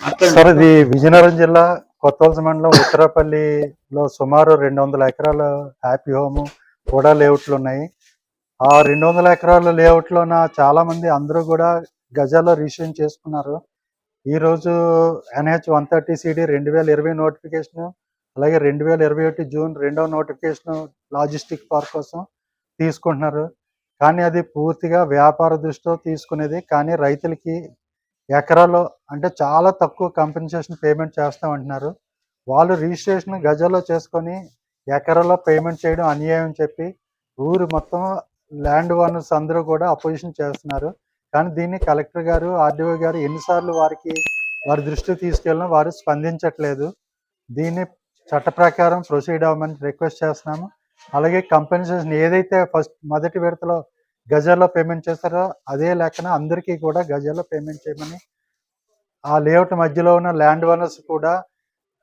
Sir ఇది విజయనగరం జిల్లా కొత్తవలస మండలం ఉత్తరపల్లిలో సుమారు రెండు వందల ఎకరాల హ్యాపీ హోమ్ కూడా లేఅవుట్లు ఉన్నాయి. ఆ రెండు వందల ఎకరాల లేఅవుట్లోన చాలా మంది అందరూ కూడా గజాల్లో రిజిస్ట్రేషన్ చేసుకున్నారు. ఈ రోజు ఎన్హెచ్ వన్ థర్టీ సిడి రెండు వేల ఇరవై నోటిఫికేషన్ అలాగే రెండు వేల ఇరవై ఒకటి జూన్ రెండవ నోటిఫికేషన్ లాజిస్టిక్ పార్క్ కోసం తీసుకుంటున్నారు. కానీ అది పూర్తిగా వ్యాపార దృష్టితో తీసుకునేది కానీ రైతులకి ఎకరాలో అంటే చాలా తక్కువ కంపెన్సేషన్ పేమెంట్ చేస్తామంటున్నారు. వాళ్ళు రిజిస్ట్రేషన్ గజాల్లో చేసుకొని ఎకరాలో పేమెంట్ చేయడం అన్యాయం చెప్పి ఊరు మొత్తం ల్యాండ్ ఓనర్స్ అందరూ కూడా అపోజిషన్ చేస్తున్నారు. కానీ దీన్ని కలెక్టర్ గారు ఆర్డీఓ గారు ఎన్నిసార్లు వారికి వారి దృష్టికి తీసుకెళ్ళినా వారు స్పందించట్లేదు. దీన్ని చట్ట ప్రకారం ప్రొసీడ్ అవ్వమని రిక్వెస్ట్ చేస్తున్నాము. అలాగే కంపెన్సేషన్ ఏదైతే ఫస్ట్ మొదటి విడతలో గజాల్లో పేమెంట్ చేస్తారో అదే లెక్కన అందరికీ కూడా గజాల్లో పేమెంట్ చేయమని ఆ లేఅవుట్ మధ్యలో ఉన్న ల్యాండ్ ఓనర్స్ కూడా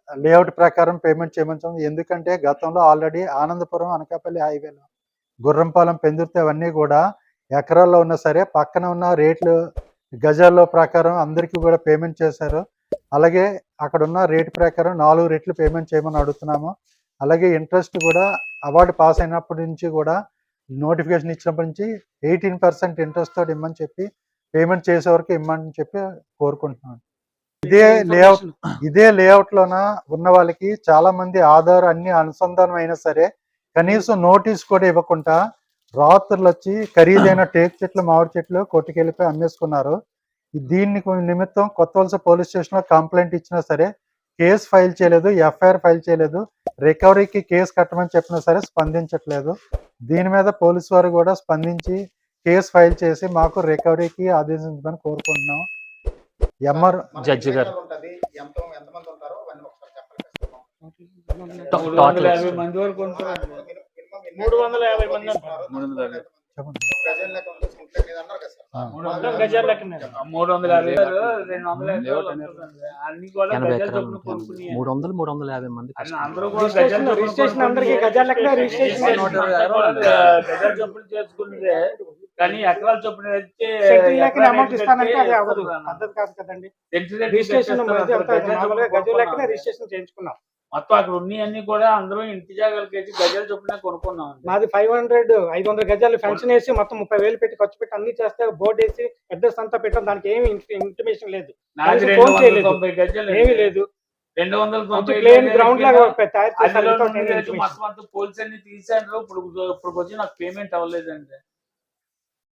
లేఅవుట్ ప్రకారం పేమెంట్ చేయమని ఎందుకంటే గతంలో ఆల్రెడీ ఆనందపురం అనకాపల్లి హైవేలో గుర్రంపాలెం పెందుర్తి అవన్నీ కూడా ఎకరాల్లో ఉన్నా సరే పక్కన ఉన్న రేట్లు గజాల్లో ప్రకారం అందరికీ కూడా పేమెంట్ చేశారు. అలాగే అక్కడ ఉన్న రేట్ ప్రకారం నాలుగు రెట్లు పేమెంట్ చేయమని అడుగుతున్నాము. అలాగే ఇంట్రెస్ట్ కూడా అవార్డు పాస్ అయినప్పటి నుంచి కూడా నోటిఫికేషన్ ఇచ్చినప్పటి నుంచి ఎయిటీన్ పర్సెంట్ ఇంట్రెస్ట్ తోటి ఇమ్మని చెప్పి పేమెంట్ చేసే వరకు ఇమ్మని చెప్పి కోరుకుంటున్నాను. ఇదే లేఅవుట్ ఇదే లేఅవుట్ లోన ఉన్న వాళ్ళకి చాలా మంది ఆధార్ అన్ని అనుసంధానం అయినా సరే కనీసం నోటీస్ కూడా ఇవ్వకుండా రాత్రులు వచ్చి ఖరీదైన టేక్ చెట్లు మామిడి చెట్లు కొట్టుకెళ్ళిపోయి అమ్మేసుకున్నారు. దీన్ని నిమిత్తం కొత్త వలస పోలీస్ స్టేషన్లో కంప్లైంట్ ఇచ్చినా సరే కేసు ఫైల్ చేయలేదు ఎఫ్ఐఆర్ ఫైల్ చేయలేదు. రికవరీకి కేసు కట్టమని చెప్పినా సరే స్పందించట్లేదు. దీని మీద పోలీసు వారు కూడా స్పందించి కేసు ఫైల్ చేసి మాకు రికవరీకి ఆదేశించమని కోరుకుంటున్నాం. ఎంఆర్ జడ్జి గారు. మూడు వందల యాభై మంది మూడు వందల ఎనభై ఎకరాలు మూడు మూడు యాభై మంది కానీ ఎకరాల చొప్పున అమౌంట్ ఇస్తానంటే అది అవ్వదు. పద్ధతి కాదు కదండి. Cent cent registration. రిజిస్ట్రేషన్ చేయించుకున్నాం. మొత్తం అక్కడ ఉన్నవన్నీ కూడా అందరూ ఇంటి జాగాలకి వచ్చి గజాల చొప్పున కొనుక్కున్నాం మాది ఫైవ్ హండ్రెడ్ ఐదు వందల గజాలు ఫెన్షన్ వేసి మొత్తం ముప్పై వేలు పెట్టి ఖర్చు పెట్టి అన్ని చేస్తే బోర్డు వేసి అడ్రస్ అంతా పెట్టాం. దానికి ఏమి ఇంటిమేషన్ లేదు. ఫోన్ చేయలేదు. ఏమీ లేదు. రెండు వందల తొంభై ప్లేన్ గ్రౌండ్ లాగా తయారు చేశారు. మొత్తం అంతా పోల్స్ అన్ని తీసారు ఇప్పుడు ఇప్పుడు వచ్చి నాకు పేమెంట్ అవ్వలేదండి.